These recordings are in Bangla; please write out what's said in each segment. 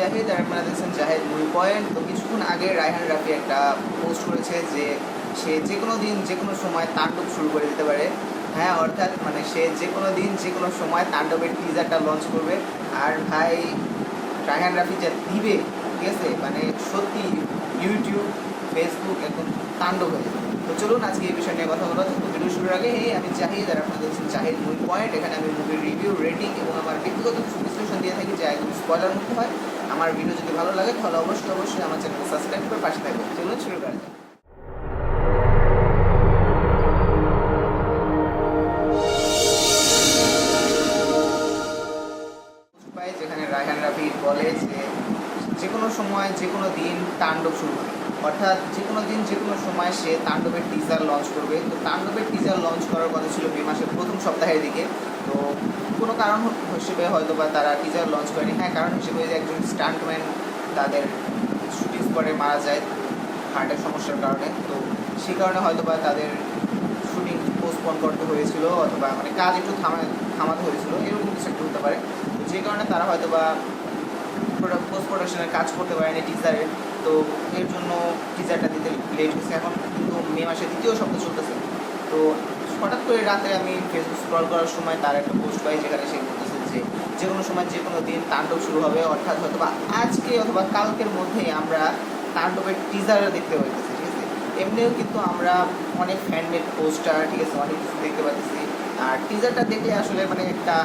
জাহিদ আর আপনারা দেখছেন জাহিদ মুভি পয়েন্ট তো কিছুক্ষণ আগে রায়হান রাফি একটা পোস্ট করেছে যে সে যে কোনো দিন যে কোনো সময় তাণ্ডব শুরু করে দিতে পারে। হ্যাঁ অর্থাৎ মানে সে যে কোনো দিন যে কোনো সময় তাণ্ডবের টিজারটা লঞ্চ করবে। আর ভাই, রায়হান রাফি যা দিবে, ঠিক আছে? মানে সত্যি ইউটিউব ফেসবুক একদম তাণ্ডব হয়ে যাবে। তো চলুন আজকে এই বিষয় নিয়ে কথা বলা। তো ভিডিও শুরুর আগে এই আমি জাহিদ আর আপনারা দেখছেন জাহিদ মুভি পয়েন্ট এখানে আমি মুভির রিভিউ রেটিং এবং আমার ব্যক্তিগত কিছু বিশ্লেষণ দিয়ে থাকি, যা একদম স্পয়লার মুক্ত হয়। আমার ভিডিও যদি ভালো লাগে, তাহলে অবশ্যই অবশ্যই আমার চ্যানেল সাবস্ক্রাইব করে পাশে থাকবেন। চলুন শুরু করা বলে যে যে কোনো সময়, যে কোনো দিন তাণ্ডব শুরু হবে অর্থাৎ যে কোনো দিন, যে কোনো সময় সে তাণ্ডবের টিজার লঞ্চ করবে। তো তাণ্ডবের টিজার লঞ্চ করার কথা ছিল মে মাসের প্রথম সপ্তাহের দিকে। তো কোনো কারণ হিসেবে হয়তো বা তারা টিজার লঞ্চ করেনি। হ্যাঁ কারণ হিসেবে একজন স্টান্টম্যান তাদের শুটিং স্পটে মারা যায় হার্টের সমস্যার কারণে। তো সেই কারণে হয়তো বা তাদের শুটিং পোস্টপন করতে হয়েছিল অথবা মানে কাজ একটু থামা, থামাতে হয়েছিল, এরকম কিছু একটা হতে পারে। তো যে কারণে তারা হয়তো বা পোস্ট প্রোডাকশনের কাজ করতে পারেনি টিজারে তো এর জন্য টিজারটা দিতে লেট হয়েছে। এখন কিন্তু মে মাসের দ্বিতীয় সপ্তাহ চলতেছে। তো হঠাৎ করে রাতে আমি ফেসবুক স্ক্রল করার সময় তার একটা পোস্ট পাই যেখানে সে বলতেছে যে যে কোনো সময় যে কোনো দিন তাণ্ডব শুরু হবে, অর্থাৎ হয়তো বা আজকে অথবা কালকের মধ্যেই আমরা তাণ্ডবের টিজার দেখতে পাইতেছি, ঠিক আছে? এমনিও কিন্তু আমরা অনেক ফ্যানমেড পোস্টার ঠিক আছে, অনেক কিছু দেখতে পাচ্ছি আর টিজারটা দেখলে আসলে মানে একটা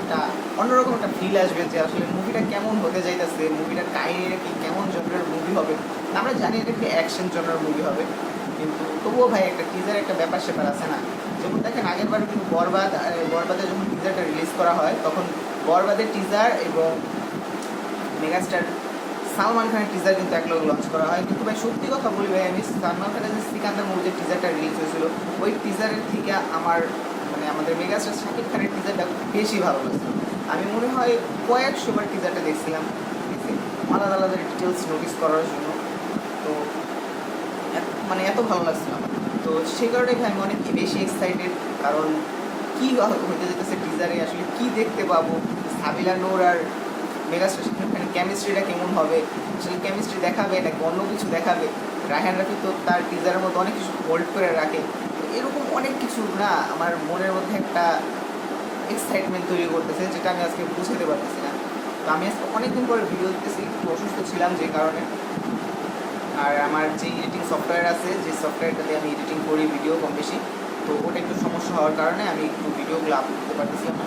একটা অন্যরকম একটা ফিল আসবে যে আসলে মুভিটা কেমন হতে যাইতেছে মুভিটার কাহিনীটা কি, কেমন জনের মুভি হবে? আমরা জানি এটা একটা অ্যাকশন জনের মুভি হবে। কিন্তু তবুও ভাই একটা টিজার একটা ব্যাপার স্যাপার আছে না? যেমন দেখেন আগের বার কিন্তু বরবাদ বরবাদে যখন টিজারটা রিলিজ করা হয়, তখন বরবাদের টিজার এবং মেগাস্টার সালমান খানের টিজার কিন্তু একলগ লঞ্চ করা হয়। কিন্তু ভাই সত্যি কথা বলি ভাই, আমি সালমান খানের যে সিকান্দার মুভির টিজারটা রিলিজ হয়েছিল, ওই টিজারের থেকে আমার মানে আমাদের মেগাস্টার শাকিব খানের টিজারটা বেশি ভালো লাগছিল। আমি মনে হয় কয়েকশো বার টিজারটা দেখছিলাম। আলাদা আলাদা ডিটেলস নোটিস করার জন্য। তো মানে এত ভালো লাগছিল আমার তো সেই কারণে আমি অনেক বেশি এক্সাইটেড কারণ কী হতে যেতেছে টিজারে আসলে কী দেখতে পাবো? সাবিলা নূর আর মেগাস্টার কেমিস্ট্রিটা কেমন হবে? আসলে কেমিস্ট্রি দেখাবে নাকি অন্য কিছু দেখাবে? রায়হান রাফি তো তার টিজারের মধ্যে অনেক কিছু হোল্ড করে রাখে। এরকম অনেক কিছু না আমার মনের মধ্যে একটা এক্সাইটমেন্ট তৈরি করতেছে, যেটা আমি আজকে বুঝাতে পারতেছি না। তো আমি আজকে অনেকদিন পরে ভিডিও দিতেছি একটু অসুস্থ ছিলাম যে কারণে। আর আমার যে এডিটিং সফটওয়্যার আছে, যে সফটওয়্যারটাতে আমি এডিটিং করি ভিডিও কম বেশি, তো ওটা একটু সমস্যা হওয়ার কারণে আমি একটু ভিডিওগুলো আপলোড করতে পারতেছিলাম না।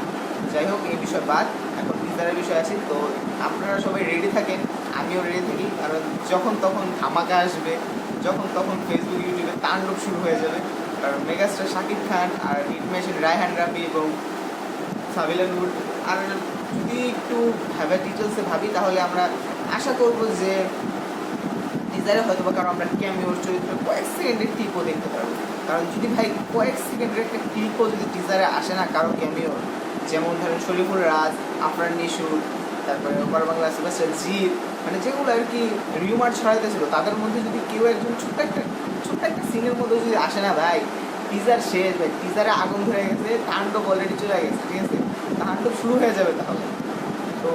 যাই হোক, এই বিষয় বাদ, এখন টিজারের বিষয় আছে, তো আপনারা সবাই রেডি থাকেন, আমিও রেডি থাকি, কারণ যখন তখন ধামাকা আসবে, যখন তখন ফেসবুক ইউটিউবে তাণ্ডব শুরু হয়ে যাবে, কারণ মেগাস্টার শাকিব খান আর হিট মেশিন রায়হান রাফি এবং সাবিলা নূর, আর যদি একটু ভাবে ডিটেলসে ভাবি, তাহলে আমরা আশা করব যে টিজারে হয়তো বা কারণ আমরা ক্যামিওর চরিত্র কয়েক সেকেন্ডের ক্লিপও দেখতে পারব। কারণ যদি ভাই কয়েক সেকেন্ডের একটা ক্লিপও যদি টিজারে আসে না কারও ক্যামিও যেমন ধরেন শরীফুল রাজ, আফরান নিশুর তারপরে ওপার বাংলা সুপারস্টার জিৎ মানে যেগুলো আর কি রিউমার ছড়াইতেছিল, তাদের মধ্যে যদি কেউ একজন ছোট্ট একটা ছোট্ট একটা সিনের মধ্যে যদি আসে না ভাই টিজার শেষ, ভাই। টিজারে আগুন ধরে গেছে, তাণ্ডব অলরেডি চলে গেছে, ঠিক আছে? তাণ্ডব শুরু হয়ে যাবে তাহলে। তো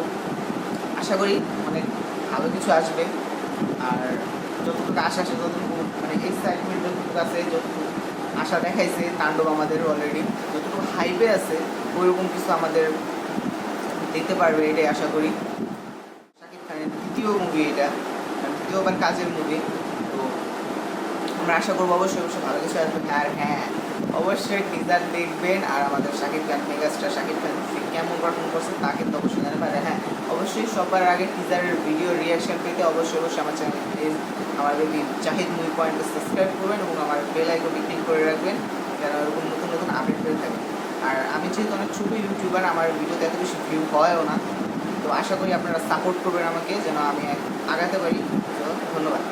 আশা করি অনেক ভালো কিছু আসবে। আর যতটুকু আশা আছে, যতটুকু মানে এক্সাইটমেন্ট যতটুকু আছে, যতটুকু আশা দেখাইছে, তাণ্ডব আমাদের অলরেডি যতটুকু হাইপে আছে, ওইরকম কিছু আমাদের দেখতে পারবে এটাই আশা করি। শাকিব খানের দ্বিতীয় মুভি এটা মানে দ্বিতীয়বার কাজের মুভি তো আমরা আশা করব অবশ্যই অবশ্যই ভালো কিছু আসবে। আর হ্যাঁ অবশ্যই টিজার দেখবেন। আর আমাদের শাকিব খান মেগাস্টার শাকিব খান কেমন গঠন করছে তা কিন্তু অবশ্যই জানাবেন আর হ্যাঁ অবশ্যই সবার আগে টিজারের ভিডিও রিয়াকশন পেতে অবশ্যই অবশ্যই আমার চ্যানেল প্লিজ আমার বেবি জাহিদ মুভি পয়েন্টে সাবস্ক্রাইব করবেন এবং আমার বেল আইকনটি ক্লিক করে রাখবেন যেন এরকম নতুন নতুন আপডেট পেয়ে থাকেন আর আমি যেহেতু অনেক ছোটো ইউটিউবার আমার ভিডিওতে এত বেশি ভিউ হয়ও না। তো আশা করি আপনারা সাপোর্ট করবেন আমাকে, যেন আমি আগাতে পারি। তো ধন্যবাদ।